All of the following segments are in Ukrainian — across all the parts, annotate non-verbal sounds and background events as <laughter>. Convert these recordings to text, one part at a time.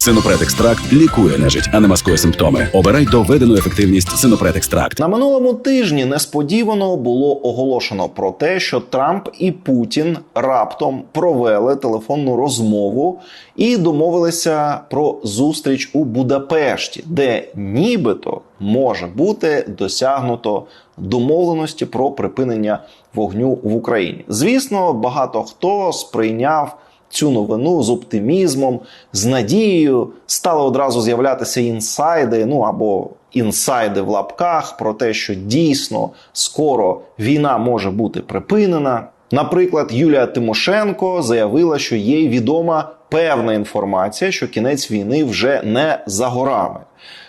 Синопред екстракт лікує нежить, а не маскує симптоми. Обирай доведену ефективність Синопред екстракт. На минулому тижні несподівано було оголошено про те, що Трамп і Путін раптом провели телефонну розмову і домовилися про зустріч у Будапешті, де нібито може бути досягнуто домовленості про припинення вогню в Україні. Звісно, багато хто сприйняв. Цю новину з оптимізмом, з надією стали одразу з'являтися інсайди, ну або інсайди в лапках про те, що дійсно скоро війна може бути припинена. Наприклад, Юлія Тимошенко заявила, що їй відома певна інформація, що кінець війни вже не за горами.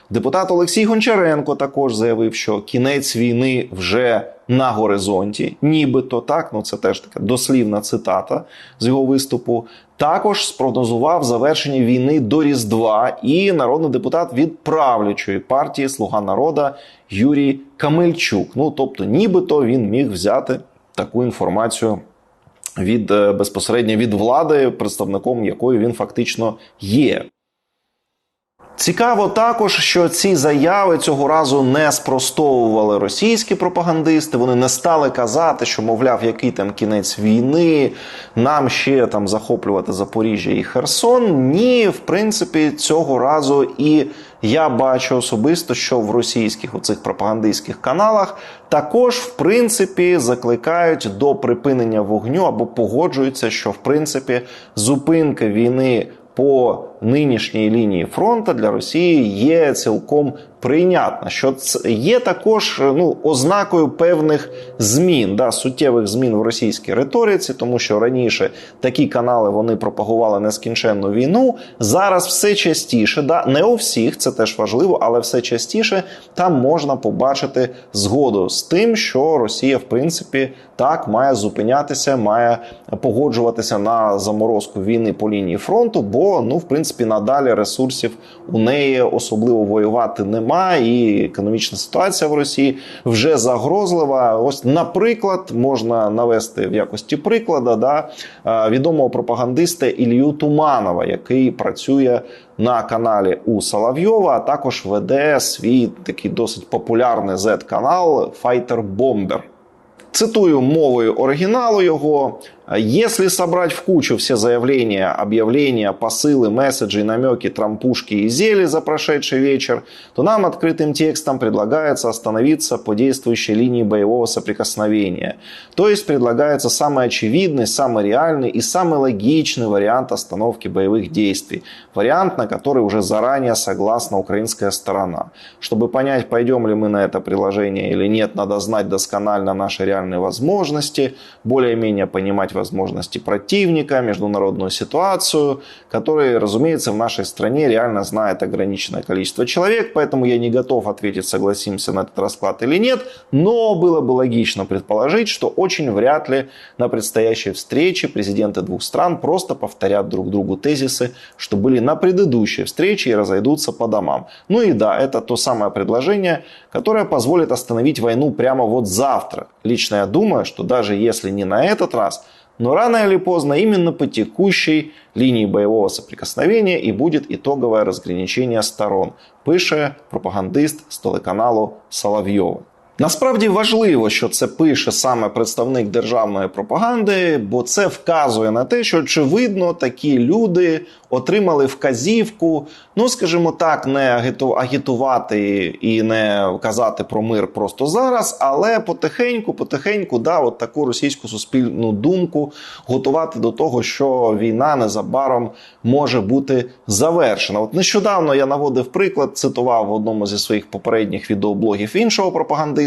Депутат Олексій Гончаренко також заявив, що кінець війни вже на горизонті, нібито так. Ну це теж така дослівна цитата з його виступу. Також спрогнозував завершення війни до Різдва і народний депутат від правлячої партії Слуга народа Юрій Камельчук. Ну тобто, нібито він міг взяти таку інформацію від е, безпосередньо від влади, представником якої він фактично є. Цікаво також, що ці заяви цього разу не спростовували російські пропагандисти. Вони не стали казати, що мовляв, який там кінець війни, нам ще там захоплювати Запоріжжя і Херсон. Ні, в принципі, цього разу і я бачу особисто, що в російських оцих пропагандистських каналах також в принципі закликають до припинення вогню або погоджуються, що в принципі зупинка війни по нинішній лінії фронту для Росії є цілком прийнятна. Що це є також ну ознакою певних змін, да, суттєвих змін в російській риториці, тому що раніше такі канали вони пропагували нескінченну війну. Зараз все частіше, да, не у всіх це теж важливо, але все частіше там можна побачити згоду з тим, що Росія, в принципі, так має зупинятися, має погоджуватися на заморозку війни по лінії фронту, бо ну, в принципі, надалі ресурсів у неї особливо воювати немає, і економічна ситуація в Росії вже загрозлива. Ось, наприклад, можна навести в якості прикладу да, е, відомого пропагандиста Ілью Туманова, який працює на каналі у Соловйова, а також веде свій такий досить популярний Z-канал Fighter Bomber. Цитую мовою оригіналу його. Если собрать в кучу все заявления, объявления, посылы, месседжи, намеки, трампушки и зели за прошедший вечер, то нам открытым текстом предлагается остановиться по действующей линии боевого соприкосновения. То есть предлагается самый очевидный, самый реальный и самый логичный вариант остановки боевых действий. Вариант, на который уже заранее согласна украинская сторона. Чтобы понять, пойдем ли мы на это приложение или нет, надо знать досконально наши реальные возможности, более-менее понимать возможности противника, международную ситуацию, который, разумеется, в нашей стране реально знает ограниченное количество человек, поэтому я не готов ответить, согласимся на этот расклад или нет, но было бы логично предположить, что очень вряд ли на предстоящей встрече президенты двух стран просто повторят друг другу тезисы, что были на предыдущей встрече и разойдутся по домам. Ну и да, это то самое предложение, которое позволит остановить войну прямо вот завтра. Лично я думаю, что даже если не на этот раз, но рано или поздно именно по текущей линии боевого соприкосновения и будет итоговое разграничение сторон, пише пропагандист з телеканалу Соловйова. Насправді важливо, що це пише саме представник державної пропаганди, бо це вказує на те, що очевидно такі люди отримали вказівку, ну скажімо так, не агіту- агітувати і не казати про мир просто зараз, але потихеньку, потихеньку, да, от таку російську суспільну думку готувати до того, що війна незабаром може бути завершена. От нещодавно я наводив приклад, цитував в одному зі своїх попередніх відеоблогів іншого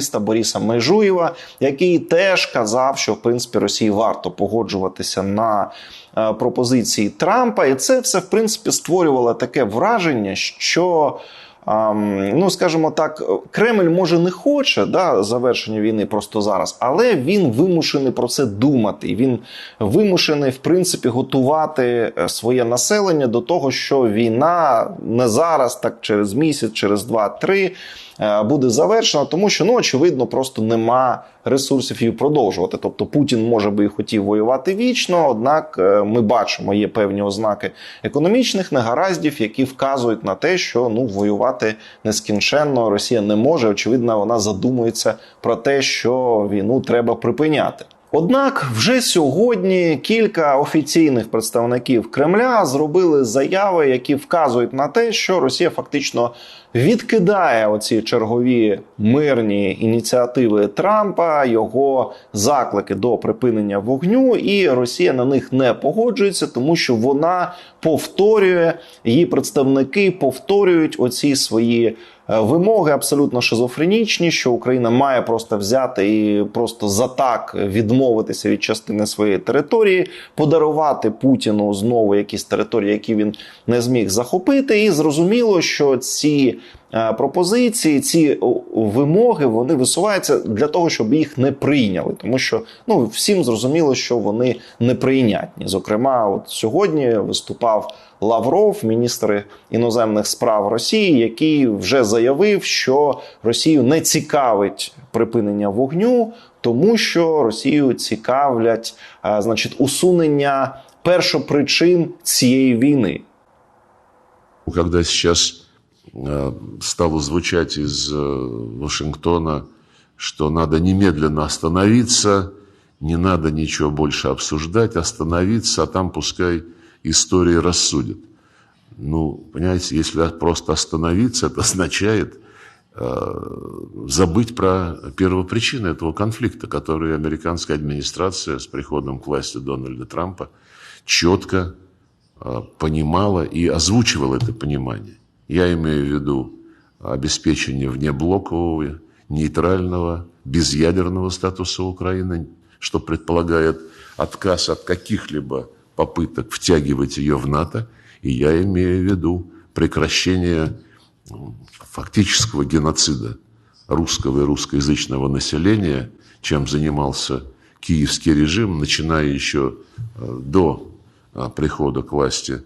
пропагандиста Бориса Межуєва, який теж казав, що в принципі Росії варто погоджуватися на е, пропозиції Трампа, і це все в принципі створювало таке враження, що. Ну, скажімо так, Кремль може не хоче да, завершення війни просто зараз, але він вимушений про це думати. Він вимушений, в принципі, готувати е, своє населення до того, що війна не зараз, так через місяць, через два-три буде завершена, тому що ну очевидно просто нема ресурсів її продовжувати. Тобто Путін може би і хотів воювати вічно, однак е, ми бачимо, є певні ознаки економічних негараздів, які вказують на те, що ну воювати нескінченно Росія не може. Очевидно, вона задумується про те, що війну треба припиняти. Однак вже сьогодні кілька офіційних представників Кремля зробили заяви, які вказують на те, що Росія фактично відкидає оці чергові мирні ініціативи Трампа, його заклики до припинення вогню, і Росія на них не погоджується, тому що вона повторює її представники, повторюють оці свої. е, Вимоги абсолютно шизофренічні, що Україна має просто взяти і просто за так відмовитися від частини своєї території, подарувати Путіну знову якісь території, які він не зміг захопити. І зрозуміло, що ці пропозиції, ці вимоги вони висуваються для того, щоб їх не прийняли, тому що ну всім зрозуміло, що вони неприйнятні. Зокрема, от сьогодні виступав. Лавров, міністр іноземних справ Росії, який вже заявив, що Росію не цікавить припинення вогню, тому що Росію цікавлять, а, значить, усунення першопричин цієї війни. Когда сейчас стало звучать из э, Вашингтона, что надо немедленно остановиться, не надо ничего больше обсуждать, остановиться, а там пускай истории рассудят. Ну, понимаете, если просто остановиться, это <laughs> означает э, забыть про первопричины этого конфликта, который американская администрация с приходом к власти Дональда Трампа четко э, понимала и озвучивала это понимание. Я имею в виду обеспечение внеблокового, нейтрального, безъядерного статуса Украины, что предполагает отказ от каких-либо попыток втягивать ее в НАТО, и я имею в виду прекращение фактического геноцида русского и русскоязычного населения, чем занимался киевский режим, начиная еще э, до э, прихода к власти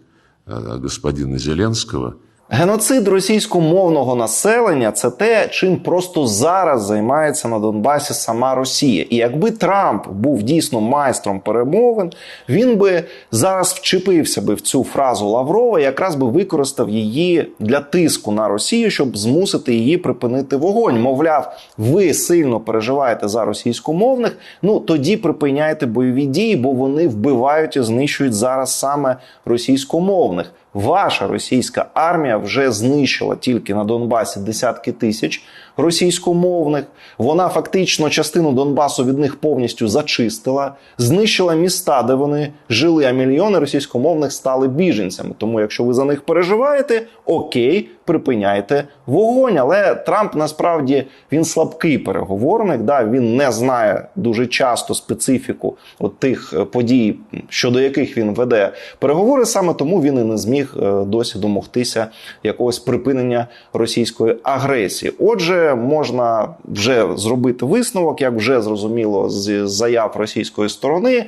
э, господина Зеленского – Геноцид російськомовного населення це те, чим просто зараз займається на Донбасі сама Росія. І якби Трамп був дійсно майстром перемовин, він би зараз вчепився би в цю фразу Лаврова, якраз би використав її для тиску на Росію, щоб змусити її припинити вогонь. Мовляв, ви сильно переживаєте за російськомовних. Ну тоді припиняйте бойові дії, бо вони вбивають і знищують зараз саме російськомовних. Ваша російська армія вже знищила тільки на Донбасі десятки тисяч російськомовних. Вона фактично частину Донбасу від них повністю зачистила, знищила міста, де вони жили, а мільйони російськомовних стали біженцями. Тому, якщо ви за них переживаєте, окей, припиняйте вогонь. Але Трамп насправді він слабкий переговорник. Да, він не знає дуже часто специфіку от тих е, подій, щодо яких він веде переговори. Саме тому він і не зміг е, досі домогтися якогось припинення російської агресії. Отже, можна вже зробити висновок, як вже зрозуміло з заяв російської сторони.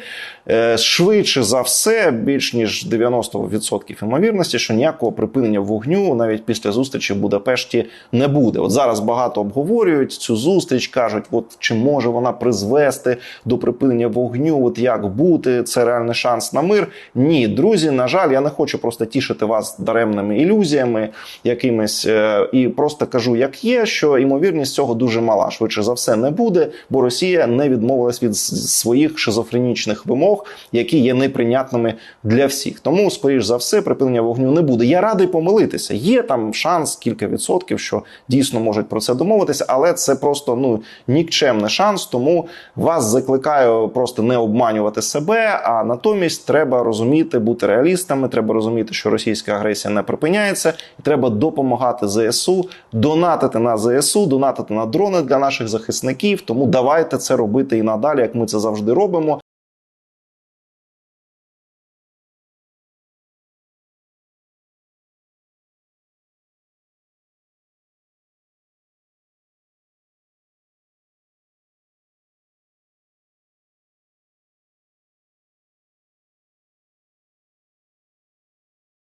е, Швидше за все, більш ніж 90% ймовірності, що ніякого припинення вогню навіть після зустрічі в Будапешті не буде. От зараз багато обговорюють цю зустріч, кажуть, от чи може вона призвести до припинення вогню, от як бути, це реальний шанс на мир. Ні, друзі, на жаль, я не хочу просто тішити вас даремними ілюзіями якимись, е, і просто кажу, як є, що ймовірність цього дуже мала. Швидше за все не буде, бо Росія не відмовилась від своїх шизофренічних вимог, які є неприйнятними для всіх. Тому, скоріш за все, припинення вогню не буде. Я радий помилитися. Є там шанс кілька відсотків, що дійсно можуть про це домовитися, але це просто ну нікчемний шанс. Тому вас закликаю просто не обманювати себе. А натомість треба розуміти, бути реалістами. Треба розуміти, що російська агресія не припиняється, і треба допомагати ЗСУ, донатити на ЗСУ, донатити на дрони для наших захисників. Тому давайте це робити і надалі, як ми це завжди робимо.